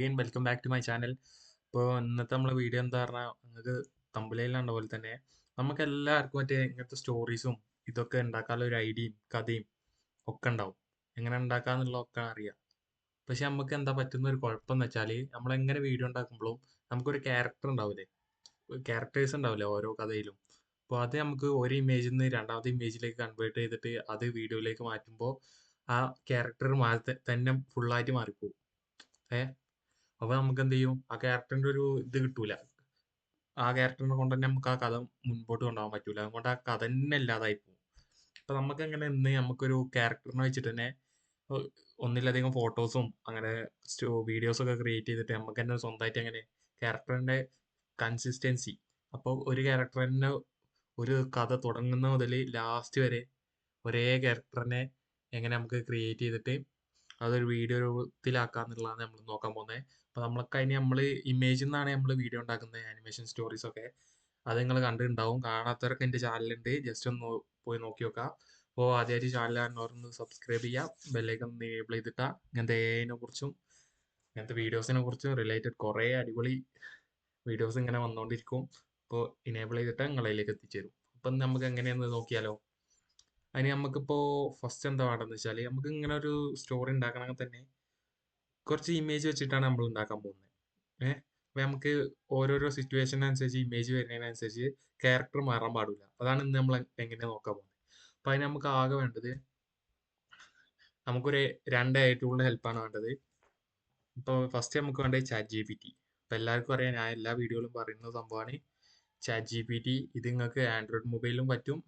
Again welcome back to my channel ഇപ്പോൾ ഇന്നത്തെ നമ്മളെ വീഡിയോ എന്താ പറഞ്ഞാൽ നിങ്ങൾക്ക് തമ്പലയിലുണ്ട പോലെ തന്നെ നമുക്ക് എല്ലാവർക്കും മറ്റേ ഇങ്ങനത്തെ സ്റ്റോറീസും ഇതൊക്കെ ഉണ്ടാക്കാനുള്ള ഒരു ഐഡിയയും കഥയും ഒക്കെ ഉണ്ടാവും എങ്ങനെ ഉണ്ടാക്കാന്നുള്ളതൊക്കെ അറിയാം. പക്ഷെ നമുക്ക് എന്താ പറ്റുന്ന ഒരു കുഴപ്പം എന്ന് വെച്ചാൽ നമ്മൾ എങ്ങനെ വീഡിയോ ഉണ്ടാക്കുമ്പോഴും നമുക്കൊരു ക്യാരക്ടർ ഉണ്ടാവില്ലേ ക്യാരക്ടേഴ്സ് ഉണ്ടാവില്ലേ ഓരോ കഥയിലും. അപ്പോൾ അത് നമുക്ക് ഒരു ഇമേജിൽ നിന്ന് രണ്ടാമത്തെ ഇമേജിലേക്ക് കൺവേർട്ട് ചെയ്തിട്ട് അത് വീഡിയോയിലേക്ക് മാറ്റുമ്പോൾ ആ ക്യാരക്ടർ മാറി തന്നെ ഫുള്ളായിട്ട് മാറിപ്പോകും ഏ? അപ്പോൾ നമുക്ക് എന്ത് ചെയ്യും? ആ ക്യാരക്ടറിന്റെ ഒരു ഇത് കിട്ടൂല. ആ ക്യാരക്ടറിനെ കൊണ്ട് തന്നെ നമുക്ക് ആ കഥ മുൻപോട്ട് കൊണ്ടുപോകാൻ പറ്റൂല. അതുകൊണ്ട് ആ കഥ തന്നെ ഇല്ലാതായി പോകും. അപ്പൊ നമുക്ക് എങ്ങനെ ഇന്ന് നമുക്കൊരു ക്യാരക്ടറിനെ വെച്ചിട്ട് തന്നെ ഒന്നിലധികം ഫോട്ടോസും അങ്ങനെ വീഡിയോസ് ഒക്കെ ക്രിയേറ്റ് ചെയ്തിട്ട് നമുക്ക് തന്നെ സ്വന്തമായിട്ട് അങ്ങനെ ക്യാരക്ടറിന്റെ കൺസിസ്റ്റൻസി അപ്പോൾ ഒരു ക്യാരക്ടറിനെ ഒരു കഥ തുടങ്ങുന്ന മുതൽ ലാസ്റ്റ് വരെ ഒരേ ക്യാരക്ടറിനെ എങ്ങനെ നമുക്ക് ക്രിയേറ്റ് ചെയ്തിട്ട് അതൊരു വീഡിയോ രൂപത്തിലാക്കാന്നുള്ളതാണ് നമ്മൾ നോക്കാൻ പോകുന്നത് അപ്പൊ നമ്മളൊക്കെ അതിന് നമ്മൾ ഇമേജിൽ നിന്നാണ് നമ്മൾ വീഡിയോ ഉണ്ടാക്കുന്നത് ആനിമേഷൻ സ്റ്റോറീസ് ഒക്കെ. അത് നിങ്ങൾ കണ്ടിട്ടുണ്ടാവും. കാണാത്തവരൊക്കെ എന്റെ ചാനലുണ്ട് ജസ്റ്റ് ഒന്ന് പോയി നോക്കി നോക്കാം. അപ്പോൾ ആദ്യമായിട്ട് ചാനൽ കാണുന്നവരൊന്ന് സബ്സ്ക്രൈബ് ചെയ്യാം. ബെല്ലൈക്കൺ എനേബിൾ ചെയ്തിട്ടാ. ഇങ്ങനത്തെ AI കുറിച്ചും ഇങ്ങനത്തെ വീഡിയോസിനെ കുറിച്ചും റിലേറ്റഡ് കുറേ അടിപൊളി വീഡിയോസ് ഇങ്ങനെ വന്നുകൊണ്ടിരിക്കും അപ്പോൾ ഇനേബിൾ ചെയ്തിട്ട് നിങ്ങളിലേക്ക് എത്തിച്ചേരും. അപ്പം നമുക്ക് എങ്ങനെയെന്ന് നോക്കിയാലോ? അതിന് നമുക്കിപ്പോൾ ഫസ്റ്റ് എന്താ വേണ്ടതെന്ന് വെച്ചാൽ നമുക്ക് ഇങ്ങനെ ഒരു സ്റ്റോറി ഉണ്ടാക്കണമെങ്കിൽ തന്നെ കുറച്ച് ഇമേജ് വെച്ചിട്ടാണ് നമ്മൾ ഉണ്ടാക്കാൻ പോകുന്നത് ഏഹ് അപ്പൊ നമുക്ക് ഓരോരോ സിറ്റുവേഷനനുസരിച്ച് ഇമേജ് വരുന്നതിനനുസരിച്ച് ക്യാരക്ടർ മാറാൻ പാടില്ല അതാണ് ഇന്ന് നമ്മൾ എങ്ങനെ നോക്കാൻ പോകുന്നത് അപ്പൊ അതിന് നമുക്ക് ആകെ വേണ്ടത് നമുക്കൊരു രണ്ട് ഐ ഹെൽപ്പ് ഹെൽപ്പാണ് വേണ്ടത്. ഇപ്പോൾ ഫസ്റ്റ് നമുക്ക് വേണ്ടത് ചാറ്റ് ജി പി ടി ഇപ്പൊ എല്ലാവർക്കും അറിയാം ഞാൻ എല്ലാ വീഡിയോയിലും പറയുന്ന സംഭവമാണ് ചാറ്റ് ജി പി ടി ഇത് നിങ്ങൾക്ക് ആൻഡ്രോയിഡ് മൊബൈലിലും പറ്റും.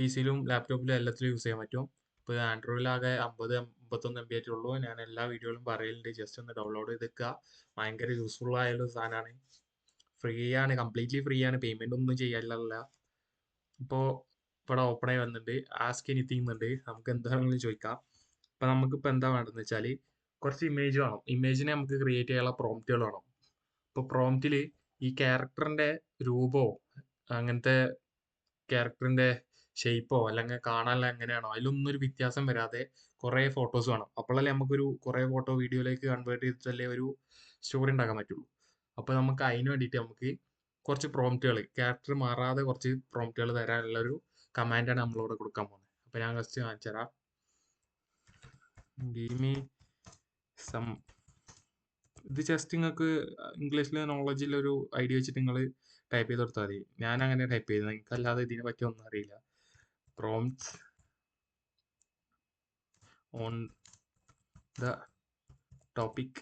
പി സിയിലും ലാപ്ടോപ്പിലും എല്ലാത്തിലും യൂസ് ചെയ്യാൻ പറ്റും. ഇപ്പോൾ ആൻഡ്രോയിഡിലാകെ അമ്പത് അമ്പത്തൊന്ന് എം ബി ആയിട്ട് ഉള്ളൂ. ഞാൻ എല്ലാ വീഡിയോയിലും പറയലുണ്ട്. ജസ്റ്റ് ഒന്ന് ഡൗൺലോഡ് ചെയ്തെക്കുക ഭയങ്കര യൂസ്ഫുൾ ആയുള്ള സാധനമാണ് ഫ്രീ ആണ്. കംപ്ലീറ്റ്ലി ഫ്രീ ആണ്. പേയ്മെന്റ് ഒന്നും ചെയ്യാനില്ല ഇപ്പോൾ ഇവിടെ ഓപ്പൺ ആയി വന്നിട്ടുണ്ട് ആസ്ക് എനിത്തിങ് ഉണ്ട് നമുക്ക് എന്താണെങ്കിലും ചോദിക്കാം. അപ്പൊ നമുക്കിപ്പോൾ എന്താ വേണ്ടതെന്ന് വെച്ചാൽ കുറച്ച് ഇമേജ് വേണം. ഇമേജിനെ നമുക്ക് ക്രിയേറ്റ് ചെയ്യാനുള്ള പ്രോംപ്റ്റുകൾ വേണം. ഇപ്പോൾ പ്രോംപ്റ്റിൽ ഈ ക്യാരക്ടറിന്റെ രൂപവും അങ്ങനത്തെ ക്യാരക്ടറിന്റെ ഷേപ്പോ അല്ലെങ്കിൽ കാണാൻ എങ്ങനെയാണോ അതിലൊന്നും ഒരു വ്യത്യാസം വരാതെ കുറേ ഫോട്ടോസ് വേണം. അപ്പോഴല്ലേ നമുക്കൊരു കുറേ ഫോട്ടോ വീഡിയോയിലേക്ക് കൺവേർട്ട് ചെയ്തിട്ടല്ലേ ഒരു സ്റ്റോറി ഉണ്ടാക്കാൻ പറ്റുള്ളൂ. അപ്പോൾ നമുക്ക് അതിന് വേണ്ടിയിട്ട് നമുക്ക് കുറച്ച് പ്രോംപ്റ്റുകൾ ക്യാരക്ടർ മാറാതെ കുറച്ച് പ്രോംപ്റ്റുകൾ തരാനുള്ള ഒരു കമാൻഡാണ് നമ്മളിവിടെ കൊടുക്കാൻ പോകുന്നത് അപ്പോൾ ഞാൻ ജസ്റ്റ് കാണിച്ചു തരാം. സം ഇത് ജസ്റ്റ് നിങ്ങൾക്ക് ഇംഗ്ലീഷിൽ നോളജിൽ ഒരു ഐഡിയ വെച്ചിട്ട് നിങ്ങൾ ടൈപ്പ് ചെയ്ത് കൊടുത്താൽ മതി. ഞാൻ അങ്ങനെ ടൈപ്പ് ചെയ്തത് എനിക്കല്ലാതെ ഇതിനെ പറ്റി ഒന്നും അറിയില്ല. Prompt on the topic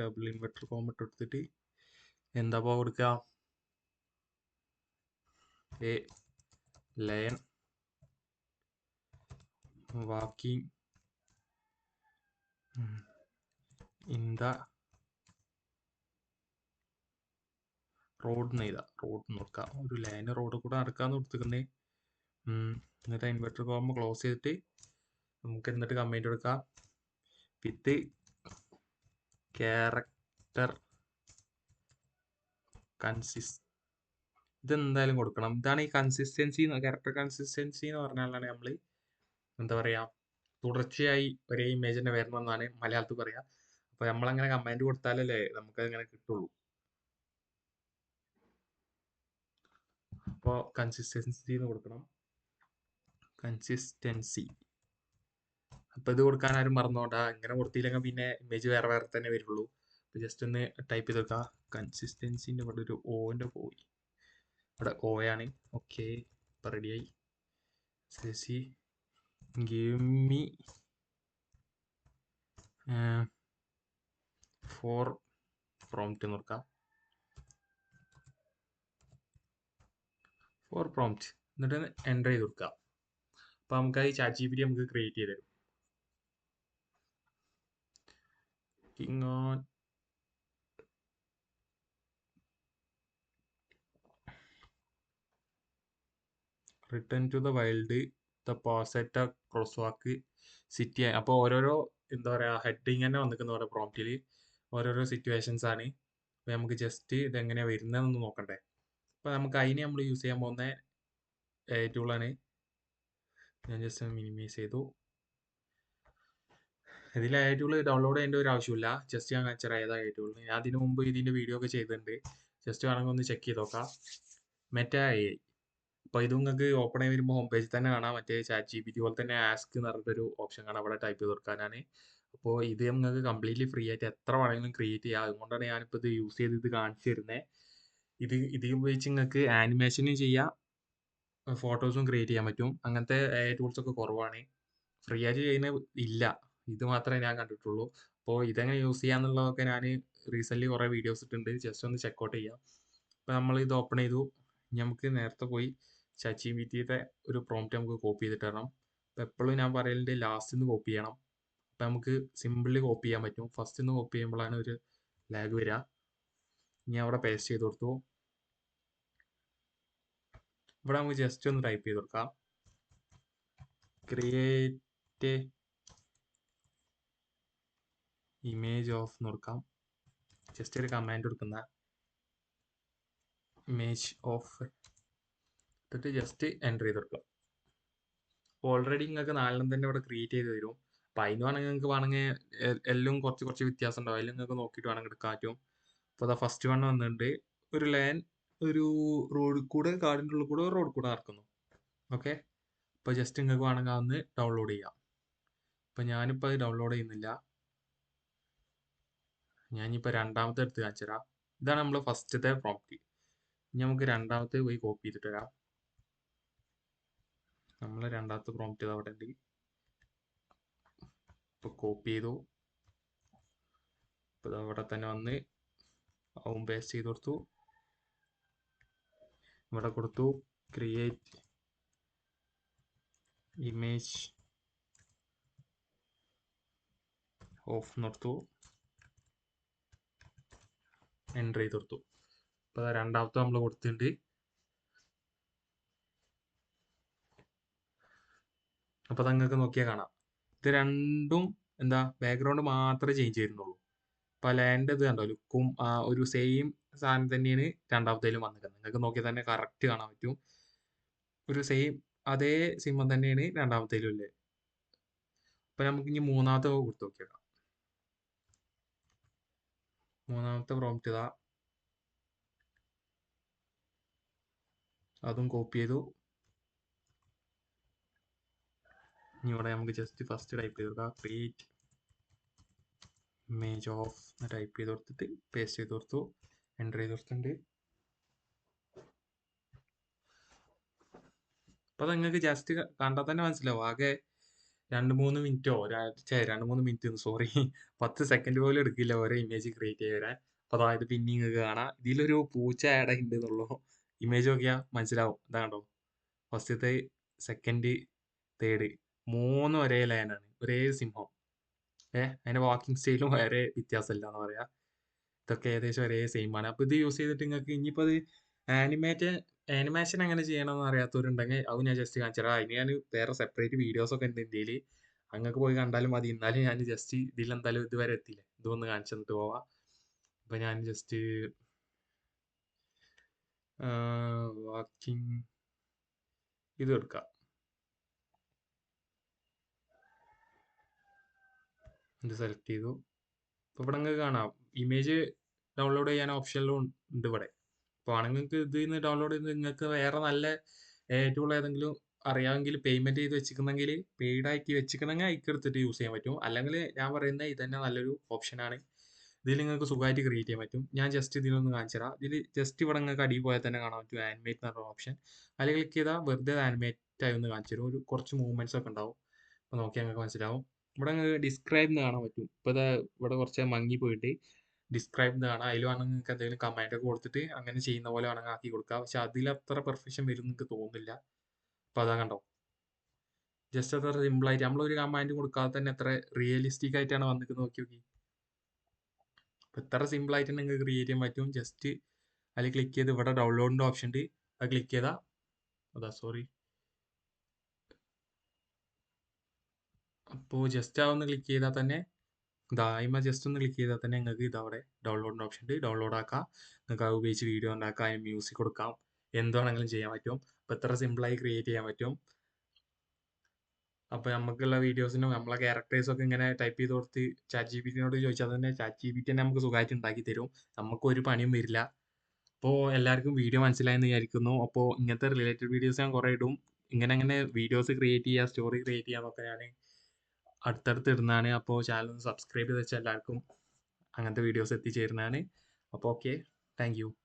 double inverter form ഇട്ട് കൊടുത്തിട്ട് എന്താ കൊടുക്കുക a lion walking in the road നെയ്ത road നോക്ക ഒരു ലൈൻ റോഡ് കൂടെ നടക്കാന്ന് കൊടുത്തിട്ടുണ്ടേ എന്നിട്ട് ഇൻവെർട്ടർ കോമ്പ് ക്ലോസ് ചെയ്തിട്ട് നമുക്ക് എന്നിട്ട് കമന്റ് കൊടുക്കാം. വിത്ത് ക്യാരക്ടർ കൺസിസ് ഇതെന്തായാലും കൊടുക്കണം. ഇതാണ് ഈ കൺസിസ്റ്റൻസി ക്യാരക്ടർ കൺസിസ്റ്റൻസി എന്ന് പറഞ്ഞാലാണ് നമ്മൾ എന്താ പറയാ തുടർച്ചയായി ഒരേ ഇമേജ് തന്നെ വരണം എന്നാണ് മലയാളത്തിൽ പറയാ. അപ്പൊ നമ്മളങ്ങനെ കമാൻഡ് കൊടുത്താലല്ലേ നമുക്ക് അങ്ങനെ കിട്ടുള്ളൂ. അപ്പോൾ കൺസിസ്റ്റൻസി എന്ന് കൊടുക്കണം. കൺസിസ്റ്റൻസി അപ്പൊ ഇത് കൊടുക്കാൻ ആരും മറന്നോണ്ട. ഇങ്ങനെ കൊടുത്തില്ലെങ്കിൽ പിന്നെ ഇമേജ് വേറെ വേറെ തന്നെ വരുള്ളൂ. അപ്പോൾ ജസ്റ്റ് ഒന്ന് ടൈപ്പ് ചെയ്ത് വെക്കാം കൺസിസ്റ്റൻസിന്റെ ഇവിടെ ഒരു ഓന്റെ പോയി. ഇവിടെ ഓ ആണ്. ഓക്കെ ഇപ്പം റെഡിയായി see give me four prompt നോക്കാം ഫോർ പ്രോംപ്റ്റ് എന്നിട്ട് എന്റർ ചെയ്ത് കൊടുക്കുക. അപ്പം നമുക്ക് ഈ ചാറ്റ് ജി പി ടി നമുക്ക് ക്രിയേറ്റ് ചെയ്ത് തരും. King on return to the wild the പോസറ്റ cross walk city അപ്പോൾ ഓരോരോ എന്താ പറയുക ഹെഡിങ് തന്നെ വന്നിരിക്കുന്ന ഓരോ പ്രോംപ്റ്റിൽ ഓരോരോ സിറ്റുവേഷൻസ് ആണ്. അപ്പോൾ നമുക്ക് ജസ്റ്റ് ഇതെങ്ങനെയാണ് വരുന്നതെന്ന് നോക്കണ്ടേ? അപ്പോൾ നമുക്ക് അതിന് നമ്മൾ യൂസ് ചെയ്യാൻ പോകുന്ന ടൂളാണ് ഞാൻ ജസ്റ്റ് മിനിമൈസ് ചെയ്തു. ഇതിൽ ടൂൾ ഡൗൺലോഡ് ചെയ്യേണ്ട ഒരു ആവശ്യമില്ല. ജസ്റ്റ് ഞാൻ എ ടൂൾ ഞാൻ അതിന് മുമ്പ് ഇതിന്റെ വീഡിയോ ഒക്കെ ചെയ്തിട്ടുണ്ട്. ജസ്റ്റ് വേണമെങ്കിൽ ഒന്ന് ചെക്ക് ചെയ്ത് നോക്കാം. മെറ്റ ഐ ഐ അപ്പോൾ ഇത് നിങ്ങൾക്ക് ഓപ്പൺ ആയി വരുമ്പോൾ ഹോം പേജിൽ തന്നെ കാണാം. മറ്റേ ചാറ്റ് ജി പി ടി പോലെ തന്നെ ആസ്ക് എന്ന് പറഞ്ഞിട്ടൊരു ഓപ്ഷൻ കാണാം. അവിടെ ടൈപ്പ് ചെയ്ത് കൊടുക്കാനാണ്. അപ്പോൾ ഇത് നിങ്ങൾക്ക് കംപ്ലീറ്റ്ലി ഫ്രീ ആയിട്ട് എത്ര വേണമെങ്കിലും ക്രിയേറ്റ് ചെയ്യാം. അതുകൊണ്ടാണ് ഞാനിപ്പോൾ ഇത് യൂസ് ചെയ്ത് ഇത് കാണിച്ചു തരുന്നത് ഇത് ഇത് ഉപയോഗിച്ച് നിങ്ങൾക്ക് ആനിമേഷനും ചെയ്യാം. ഫോട്ടോസും ക്രിയേറ്റ് ചെയ്യാൻ പറ്റും. അങ്ങനത്തെ ടൂൾസ് ഒക്കെ കുറവാണ്. ഫ്രീ ആയിട്ട് ചെയ്യുന്ന ഇല്ല. ഇത് മാത്രമേ ഞാൻ കണ്ടിട്ടുള്ളൂ. അപ്പോൾ ഇതെങ്ങനെ യൂസ് ചെയ്യാന്നുള്ളതൊക്കെ ഞാൻ റീസെന്റ്ലി കുറേ വീഡിയോസ് ഇട്ടിട്ടുണ്ട്. ജസ്റ്റ് ഒന്ന് ചെക്കൗട്ട് ചെയ്യാം. അപ്പോൾ നമ്മൾ ഇത് ഓപ്പൺ ചെയ്തു. നമുക്ക് നേരത്തെ പോയി ചാറ്റ് ജി ഒരു പ്രോംപ്റ്റ് നമുക്ക് കോപ്പി ചെയ്തിട്ട് തരണം അപ്പോൾ എപ്പോഴും ഞാൻ പറയലുണ്ട് ലാസ്റ്റ് നിന്ന് കോപ്പി ചെയ്യണം. അപ്പോൾ നമുക്ക് സിമ്പിളി കോപ്പി ചെയ്യാൻ പറ്റും. ഫസ്റ്റ് നിന്ന് കോപ്പി ചെയ്യുമ്പോഴാണ് ഒരു ലാഗ് വരിക ഇനി അവിടെ പേസ്റ്റ് ചെയ്ത് കൊടുത്തു. ഇവിടെ നമുക്ക് ജസ്റ്റ് ഒന്ന് ടൈപ്പ് ചെയ്ത് കൊടുക്കാം. ക്രിയേറ്റ് ഇമേജ് ഓഫ് എന്ന് കൊടുക്കാം. ജസ്റ്റ് ഒരു കമാൻഡ് കൊടുക്കുന്ന ഇമേജ് ഓഫ് എന്നിട്ട് ജസ്റ്റ് എന്റർ ചെയ്ത് കൊടുക്കുക. ഓൾറെഡി നിങ്ങൾക്ക് നാലെണ്ണം തന്നെ ഇവിടെ ക്രിയേറ്റ് ചെയ്ത് തരും. അപ്പം അതിന് വേണമെങ്കിൽ നിങ്ങൾക്ക് വേണമെങ്കിൽ എല്ലാം കുറച്ച് കുറച്ച് വ്യത്യാസം ഉണ്ടാവും. അതിൽ നിങ്ങൾക്ക് നോക്കിയിട്ട് വേണമെങ്കിൽ എടുക്കാൻ പറ്റും. അപ്പോൾ അതാ ഫസ്റ്റ് വൺ വന്നിട്ടുണ്ട്. ഒരു ലാൻ ഒരു റോഡിൽ കൂടെ കാടിന്റെ ഉള്ളിൽ കൂടെ ഒരു റോഡ് കൂടെ നടക്കുന്നു. ഓക്കെ അപ്പോൾ ജസ്റ്റ് നിങ്ങൾക്ക് വേണമെങ്കിൽ അന്ന് ഡൗൺലോഡ് ചെയ്യാം. അപ്പോൾ ഞാനിപ്പോൾ അത് ഡൗൺലോഡ് ചെയ്യുന്നില്ല. ഞാനിപ്പോൾ രണ്ടാമത്തെ എടുത്ത് കാണിച്ചു തരാം. ഇതാണ് നമ്മൾ ഫസ്റ്റത്തെ പ്രോപ്പർട്ടി ഇനി നമുക്ക് രണ്ടാമത്തെ പോയി കോപ്പി ചെയ്തിട്ട് വരാം. നമ്മൾ രണ്ടാമത്തെ പ്രോംപ്റ്റ് അവിടെ ഉണ്ട്. ഇപ്പോൾ കോപ്പി ചെയ്തു. ഇപ്പോൾ അവിടെ തന്നെ വന്ന് ഹോം പേസ്റ്റ് ചെയ്ത് കൊടുത്തു. ഇവിടെ കൊടുത്തു. ക്രിയേറ്റ് ഇമേജ് ഓഫ് നിർത്തു എന്റർ ചെയ്ത് കൊടുത്തു. അപ്പോൾ രണ്ടാമത്തെ നമ്മൾ കൊടുത്തിട്ടുണ്ട്. അപ്പോൾ നിങ്ങൾക്ക് നോക്കിയാൽ കാണാം. ഇത് രണ്ടും എന്താ ബാക്ക്ഗ്രൗണ്ട് മാത്രമേ ചേഞ്ച് ചെയ്യുന്നുള്ളൂ. അപ്പോൾ ലാൻഡ് ഇത് കണ്ടോ ലുക്കും ഒരു സെയിം സാധനം തന്നെയാണ് രണ്ടാമത്തേലും വന്നിരിക്കുന്നത്. നിങ്ങൾക്ക് നോക്കിയാൽ തന്നെ കറക്റ്റ് കാണാൻ പറ്റും. ഒരു സെയിം അതേ സിംഹം തന്നെയാണ് രണ്ടാമത്തേലും ഉള്ളത്. അപ്പം നമുക്ക് ഇനി മൂന്നാമത്തെ കൊടുത്ത് നോക്കിയേക്കാം മൂന്നാമത്തെ പ്രോംപ്റ്റ് ഇതാ. അതും കോപ്പി ചെയ്തു. ഇനി ഇവിടെ നമുക്ക് ജസ്റ്റ് ഫസ്റ്റ് ടൈപ്പ് ചെയ്ത്. ക്രിയേറ്റ് ഇമേജ് ഓഫ് ടൈപ്പ് ചെയ്ത് കൊടുത്തിട്ട് പേസ്റ്റ് ചെയ്ത് കൊടുത്തു. എന്റർ ചെയ്ത് കൊടുത്തിട്ടുണ്ട്. അപ്പോൾ നിങ്ങൾക്ക് ജസ്റ്റ് കണ്ടാൽ തന്നെ മനസ്സിലാവും. ആകെ രണ്ട് മൂന്ന് മിനിറ്റോ രണ്ട് മൂന്ന് മിനിറ്റ് സോറി പത്ത് സെക്കൻഡ് പോലും എടുക്കില്ല ഓരോ ഇമേജ് ക്രിയേറ്റ് ചെയ്ത് വരാൻ അപ്പോൾ അതായത് പിന്നെ നിങ്ങൾക്ക് കാണാം. ഇതിലൊരു പൂച്ച ആഡ് ഉണ്ട് എന്നുള്ളൂ? ഇമേജ് നോക്കിയാൽ മനസ്സിലാവും. ഇതാണ്ടോ ഫസ്റ്റത്തെ സെക്കൻഡ് തേർഡ് മൂന്ന് ഒരേ ലൈനാണ് ഒരേ സിംഹം. ഏഹ് അതിന്റെ വാക്കിംഗ് സ്റ്റൈലും വേറെ വ്യത്യാസമില്ല എന്ന് പറയാം. ഇതൊക്കെ ഏകദേശം ഒരേ സെയിം ആണ്. അപ്പോൾ ഇത് യൂസ് ചെയ്തിട്ട് നിങ്ങൾക്ക് ഇനിയിപ്പോൾ അത് ആനിമേറ്റ് ആനിമേഷൻ എങ്ങനെ ചെയ്യണമെന്ന് അറിയാത്തവരുണ്ടെങ്കിൽ അത് ഞാൻ ജസ്റ്റ് കാണിച്ചാൽ അതിന് ഞാൻ വേറെ സെപ്പറേറ്റ് വീഡിയോസ് ഒക്കെ ഉണ്ട് ഇന്ത്യയിൽ. അങ്ങക്ക് പോയി കണ്ടാലും മതി. എന്നാലും ഞാൻ ജസ്റ്റ് ഇതിൽ എന്തായാലും ഇതുവരെ എത്തിയില്ല. ഇതൊന്ന് കാണിച്ചു തന്നിട്ട് പോവാം. അപ്പം ഞാൻ ജസ്റ്റ് വാക്കിംഗ് ഇത് എടുക്കാം. ഇത് സെലക്ട് ചെയ്തു. അപ്പോൾ ഇവിടെ നിങ്ങൾക്ക് കാണാം. ഇമേജ് ഡൗൺലോഡ് ചെയ്യാൻ ഓപ്ഷനിലും ഉണ്ട് ഇവിടെ. അപ്പോൾ ആണെങ്കിൽ നിങ്ങൾക്ക് ഇതിൽ നിന്ന് ഡൗൺലോഡ് ചെയ്ത് നിങ്ങൾക്ക് വേറെ നല്ല ഏറ്റവും ഏതെങ്കിലും അറിയാമെങ്കിൽ പേയ്മെന്റ് ചെയ്ത് വെച്ചിരിക്കുന്നെങ്കിൽ പെയ്ഡ് ആക്കി വെച്ചിരിക്കണമെങ്കിൽ അതിക്ക് എടുത്തിട്ട് യൂസ് ചെയ്യാൻ പറ്റും. അല്ലെങ്കിൽ ഞാൻ പറയുന്നത് ഇത് തന്നെ നല്ലൊരു ഓപ്ഷനാണ് ഇതിൽ നിങ്ങൾക്ക് സുഖമായിട്ട് ക്രിയേറ്റ് ചെയ്യാൻ പറ്റും. ഞാൻ ജസ്റ്റ് ഇതിലൊന്ന് കാണിച്ചു തരാം. ഇതിൽ ജസ്റ്റ് ഇവിടെ നിങ്ങൾക്ക് അടി പോയാൽ തന്നെ കാണാൻ പറ്റും ആനിമേറ്റ് എന്ന് പറഞ്ഞ ഓപ്ഷൻ അതിൽ ക്ലിക്ക് ചെയ്താൽ വെറുതെ ആനിമേറ്റ് ആയി ഒന്ന് കാണിച്ചു തരും. ഒരു കുറച്ച് മൂവ്മെന്റ്സ് ഒക്കെ ഉണ്ടാവും. അപ്പോൾ നോക്കിയാൽ നിങ്ങൾക്ക് മനസ്സിലാവും. ഇവിടെ ഡിസ്ക്രൈബ് എന്ന് കാണാൻ പറ്റും. ഇതാ ഇവിടെ കുറച്ച് മങ്ങി പോയിട്ട് ഡിസ്ക്രൈബ് എന്ന് കാണാം. അതിൽ വേണമെങ്കിൽ നിങ്ങൾക്ക് എന്തെങ്കിലും കമാൻഡ് ഒക്കെ കൊടുത്തിട്ട് അങ്ങനെ ചെയ്യുന്ന പോലെ വേണമെങ്കിൽ ആക്കി കൊടുക്കാം. പക്ഷെ അതിൽ അത്ര പെർഫെക്ഷൻ വരും നിങ്ങൾക്ക് തോന്നുന്നില്ല. അപ്പോൾ അതാ കണ്ടോ? ജസ്റ്റ് അത്ര സിമ്പിളായിട്ട് നമ്മളൊരു കമാൻഡ് കൊടുക്കാതെ തന്നെ എത്ര റിയലിസ്റ്റിക് ആയിട്ടാണ് വന്നിട്ട് നോക്കി നോക്കി. അപ്പോൾ ഇത്ര സിമ്പിളായിട്ട് നിങ്ങൾക്ക് ക്രിയേറ്റ് ചെയ്യാൻ പറ്റും. ജസ്റ്റ് അതിൽ ക്ലിക്ക് ചെയ്ത് ഇവിടെ ഡൗൺലോഡിന്റെ ഓപ്ഷൻ ഉണ്ട്. അത് ക്ലിക്ക് ചെയ്താൽ അതാ സോറി അപ്പോൾ ജസ്റ്റ് ആ ഒന്ന് ക്ലിക്ക് ചെയ്താൽ തന്നെ അതിമ ജസ്റ്റ് ഒന്ന് ക്ലിക്ക് ചെയ്താൽ തന്നെ നിങ്ങൾക്ക് ഇതവിടെ ഡൗൺലോഡിന്റെ ഓപ്ഷൻ ഉണ്ട്. ഡൗൺലോഡ് ആക്കാം. നിങ്ങൾക്ക് അത് ഉപയോഗിച്ച് വീഡിയോ ഉണ്ടാക്കാം. അതിന് മ്യൂസിക് കൊടുക്കാം. എന്താണെങ്കിലും ചെയ്യാൻ പറ്റും. അപ്പോൾ എത്ര സിമ്പിളായി ക്രിയേറ്റ് ചെയ്യാൻ പറ്റും. അപ്പോൾ നമുക്കുള്ള വീഡിയോസിനും നമ്മളെ ക്യാരക്ടേഴ്സൊക്കെ ഇങ്ങനെ ടൈപ്പ് ചെയ്ത് കൊടുത്ത് ചാറ്റ് ജി പി ടിനോട് ചോദിച്ചാൽ തന്നെ ചാറ്റ് ജി പി ടി തന്നെ നമുക്ക് സുഖമായിട്ട് ഉണ്ടാക്കി തരും. നമുക്ക് ഒരു പണിയും വരില്ല. അപ്പോൾ എല്ലാവർക്കും വീഡിയോ മനസ്സിലായെന്ന് വിചാരിക്കുന്നു. അപ്പോൾ ഇങ്ങനത്തെ റിലേറ്റഡ് വീഡിയോസ് ഞാൻ കുറേ ഇടും. ഇങ്ങനെ അങ്ങനെ വീഡിയോസ് ക്രിയേറ്റ് ചെയ്യുക സ്റ്റോറി ക്രിയേറ്റ് ചെയ്യുക എന്നൊക്കെ ഞാൻ അടുത്തടുത്ത് ഇടുന്നതാണ് അപ്പോൾ ചാനൽ ഒന്ന് സബ്സ്ക്രൈബ് ചെയ്ത് വെച്ചാൽ എല്ലാവർക്കും അങ്ങനത്തെ വീഡിയോസ് എത്തിച്ചേരുന്നതാണ്. അപ്പോൾ ഓക്കെ താങ്ക്